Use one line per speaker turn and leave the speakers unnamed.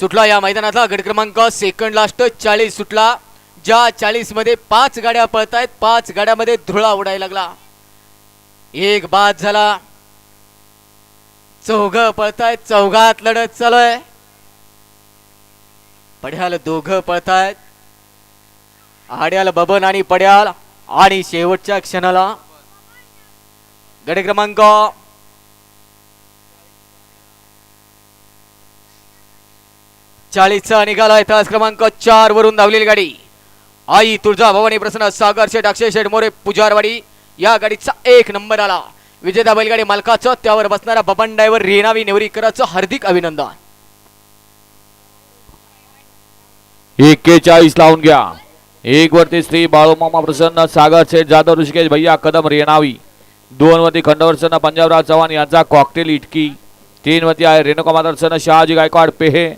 सुटला या मैदानातला गट क्रमांक सेकंड लास्ट चाळीस सुटला. ज्या चाळीसमध्ये पाच गाड्या पळतायत पाच गाड्यामध्ये धुळा उडायला लागला. एक बाद झाला. चौघ पळतायत चौघात लढत चालू आहे पड्याल दोघ पळतायत. आड्याल बबन आणि पड्याल आणि शेवटच्या क्षणाला गड क्रमांक चाळीसचा निघालाय तास क्रमांक चार वरून धावलेली गाडी. आई तुळजा भवानी प्रसन्न सागर शेठ अक्षय शेठ मोरे पुजारवाडी या गाडीचा एक नंबर आला. विजेता बैलगाडी मालकाचं त्यावर बसणारा बबन डायव्हर रेनावी नेवरीकरांचं हार्दिक अभिनंदन.
एक्केचाळीस लावून घ्या. एक वरती श्री बाळूमामा प्रसन्न सागर शेठ जाधव ऋषिकेश भैया कदम रेणावी. दोन वरती खंडवर्सन पंजाबराव चव्हाण यांचा कॉकटेल इटकी. तीन वरती आहे रेणुका माता शहाजी गायकवाड पेहे.